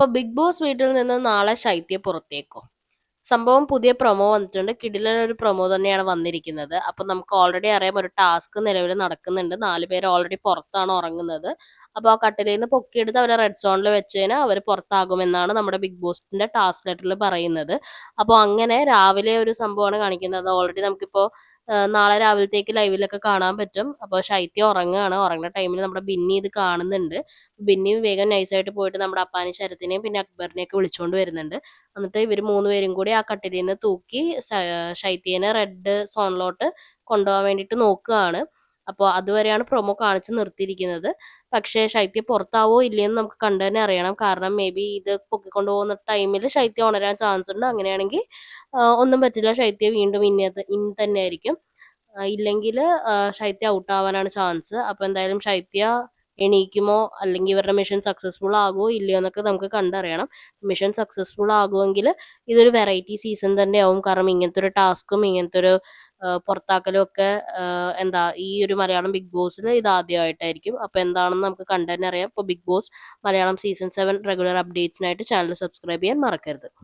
അപ്പോൾ big boss വീട്ടിൽ നിന്ന് നാളെ ശൈത്യ പുറത്തേക്കോ? സംഭവം പുതിയ പ്രൊമോ വന്നിട്ടുണ്ട്. കിടിലൻ ഒരു പ്രൊമോ തന്നെയാണ് വന്നിരിക്കുന്നത്. അപ്പോൾ നമുക്ക് ഓൾറെഡി അറിയാം ഒരു ടാസ്ക് നിലവിൽ നടക്കുന്നുണ്ട്. നാല് പേര് ഓൾറെഡി പുറത്താണ് ഉറങ്ങുന്നത്. അപ്പോൾ ആ കട്ടിലിൽ നിന്ന് പൊക്കിയെടുത്ത് അവരെ റെഡ് സോണിൽ വെച്ച് കഴിഞ്ഞാൽ അവർ പുറത്താകുമെന്നാണ് നമ്മുടെ ബിഗ് ബോസിന്റെ ടാസ്ക് ലെറ്ററിൽ പറയുന്നത്. അപ്പോൾ അങ്ങനെ രാവിലെ ഒരു സംഭവമാണ് കാണിക്കുന്നത്. ഓൾറെഡി നമുക്കിപ്പോൾ നാളെ രാവിലത്തേക്ക് ലൈവിലൊക്കെ കാണാൻ പറ്റും. അപ്പോൾ ശൈത്യം ഉറങ്ങുകയാണ്. ഉറങ്ങുന്ന ടൈമിൽ നമ്മുടെ ബിന്നി ഇത് കാണുന്നുണ്ട്. ബിന്നി വേഗം നൈസായിട്ട് പോയിട്ട് നമ്മുടെ അപ്പാനി ശരത്തിനെയും പിന്നെ അക്ബറിനെയൊക്കെ വിളിച്ചുകൊണ്ട് വരുന്നുണ്ട്. എന്നിട്ട് ഇവർ പേരും കൂടി ആ കട്ടിലിൽ നിന്ന് തൂക്കി ശൈത്യനെ റെഡ് സോണിലോട്ട് കൊണ്ടുപോകാൻ വേണ്ടിയിട്ട് നോക്കുകയാണ്. അപ്പോൾ അതുവരെയാണ് പ്രൊമോ കാണിച്ച് നിർത്തിയിരിക്കുന്നത്. പക്ഷേ ശൈത്യം പുറത്താവോ ഇല്ലയെന്ന് നമുക്ക് കണ്ടു തന്നെ അറിയണം. കാരണം മേ ബി ഇത് പൊക്കിക്കൊണ്ട് പോകുന്ന ടൈമിൽ ശൈത്യം ഉണരാൻ ചാൻസ് ഉണ്ട്. അങ്ങനെയാണെങ്കിൽ ഒന്നും പറ്റില്ല. ശൈത്യം വീണ്ടും ഇന്ന ഇന്ന് തന്നെ ആയിരിക്കും. ഇല്ലെങ്കിൽ ശൈത്യ ഔട്ട് ആവാനാണ് ചാൻസ് അപ്പോൾ എന്തായാലും ശൈത്യ എണീക്കുമോ അല്ലെങ്കിൽ ഇവരുടെ മിഷൻ സക്സസ്ഫുൾ ആകുമോ ഇല്ലയോ എന്നൊക്കെ നമുക്ക് കണ്ടറിയണം. മിഷൻ സക്സസ്ഫുൾ ആകുമെങ്കിൽ ഇതൊരു വെറൈറ്റി സീസൺ തന്നെ ആവും കാരണം ഇങ്ങനത്തെ ഒരു ടാസ്കും ഇങ്ങനത്തെ ഒരു പുറത്താക്കലും ഒക്കെ എന്താ ഈ ഒരു മലയാളം ബിഗ് ബോസിൽ ഇത് ആദ്യമായിട്ടായിരിക്കും അപ്പോൾ എന്താണെന്ന് നമുക്ക് കണ്ടു തന്നെ അറിയാം. അപ്പോൾ big boss Malayalam season seven regular അപ്ഡേറ്റ്സിനായിട്ട് channel subscribe ചെയ്യാൻ മറക്കരുത്.